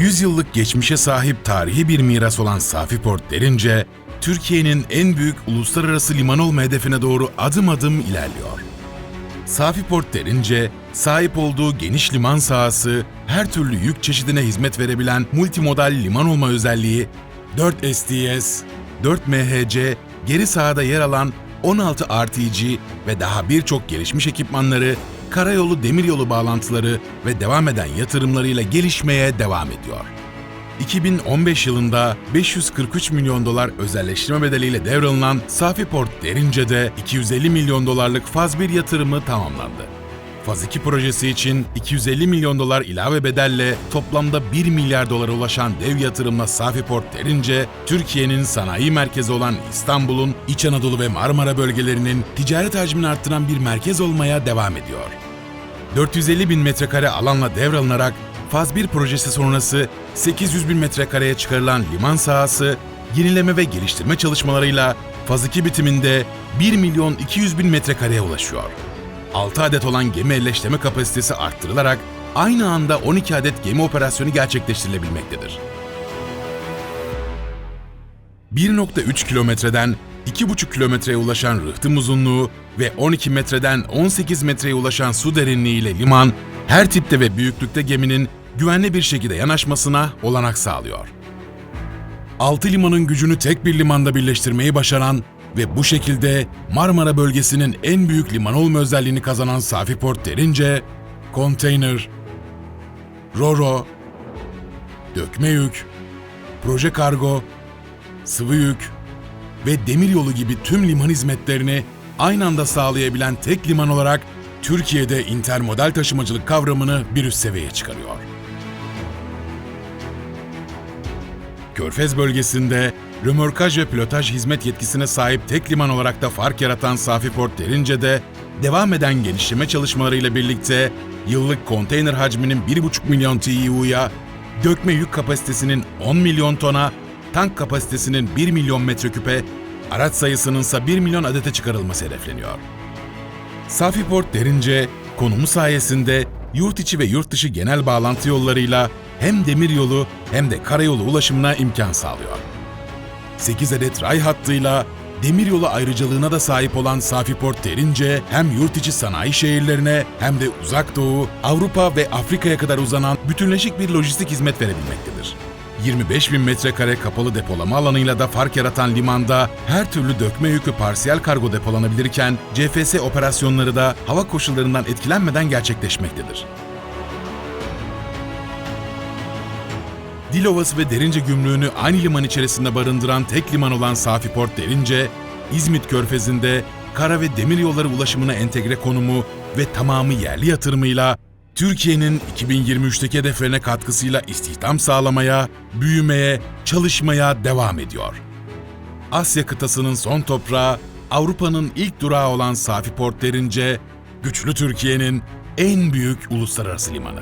100 yıllık geçmişe sahip tarihi bir miras olan Safi Port derince, Türkiye'nin en büyük uluslararası liman olma hedefine doğru adım adım ilerliyor. Safi Port derince, sahip olduğu geniş liman sahası, her türlü yük çeşidine hizmet verebilen multimodal liman olma özelliği, 4 STS, 4 MHC, geri sahada yer alan 16 RTG ve daha birçok gelişmiş ekipmanları, karayolu demiryolu bağlantıları ve devam eden yatırımlarıyla gelişmeye devam ediyor. 2015 yılında 543 milyon dolar özelleştirme bedeliyle devralınan Safi Port Derince'de 250 milyon dolarlık faz 1 yatırımı tamamlandı. Faz 2 projesi için 250 milyon dolar ilave bedelle toplamda 1 milyar dolara ulaşan dev yatırımla Safi Port Derince, Türkiye'nin sanayi merkezi olan İstanbul'un İç Anadolu ve Marmara bölgelerinin ticaret hacmini arttıran bir merkez olmaya devam ediyor. 450 bin metrekare alanla devralınarak Faz 1 projesi sonrası 800 bin metrekareye çıkarılan liman sahası, yenileme ve geliştirme çalışmalarıyla Faz 2 bitiminde 1 milyon 200 bin metrekareye ulaşıyor. 6 adet olan gemi elleştirme kapasitesi arttırılarak aynı anda 12 adet gemi operasyonu gerçekleştirilebilmektedir. 1.3 kilometreden 2,5 kilometreye ulaşan rıhtım uzunluğu ve 12 metreden 18 metreye ulaşan su derinliği ile liman, her tipte ve büyüklükte geminin güvenli bir şekilde yanaşmasına olanak sağlıyor. 6 limanın gücünü tek bir limanda birleştirmeyi başaran ve bu şekilde Marmara bölgesinin en büyük liman olma özelliğini kazanan Safi Port derince, konteyner, roro, dökme yük, proje kargo, sıvı yük ve demiryolu gibi tüm liman hizmetlerini aynı anda sağlayabilen tek liman olarak Türkiye'de intermodal taşımacılık kavramını bir üst seviyeye çıkarıyor. Körfez bölgesinde römorkaj ve pilotaj hizmet yetkisine sahip tek liman olarak da fark yaratan Safi Port Derince'de devam eden geliştirme çalışmalarıyla birlikte yıllık konteyner hacminin 1,5 milyon TEU'ya, dökme yük kapasitesinin 10 milyon tona, tank kapasitesinin 1 milyon metreküpe, araç sayısının ise 1 milyon adete çıkarılması hedefleniyor. Safi Port derince konumu sayesinde yurt içi ve yurt dışı genel bağlantı yollarıyla hem demiryolu hem de karayolu ulaşımına imkan sağlıyor. 8 adet ray hattıyla demiryolu ayrıcalığına da sahip olan Safi Port derince hem yurt içi sanayi şehirlerine hem de uzak doğu, Avrupa ve Afrika'ya kadar uzanan bütünleşik bir lojistik hizmet verebilmektedir. 25 bin metrekare kapalı depolama alanıyla da fark yaratan limanda her türlü dökme yükü parsiyel kargo depolanabilirken CFS operasyonları da hava koşullarından etkilenmeden gerçekleşmektedir. Dilovası ve Derince gümrüğünü aynı liman içerisinde barındıran tek liman olan Safi Port Derince, İzmit Körfezi'nde kara ve demir yolları ulaşımına entegre konumu ve tamamı yerli yatırımıyla Türkiye'nin 2023'teki hedeflerine katkısıyla istihdam sağlamaya, büyümeye, çalışmaya devam ediyor. Asya kıtasının son toprağı, Avrupa'nın ilk durağı olan Safi Port Derince, güçlü Türkiye'nin en büyük uluslararası limanı.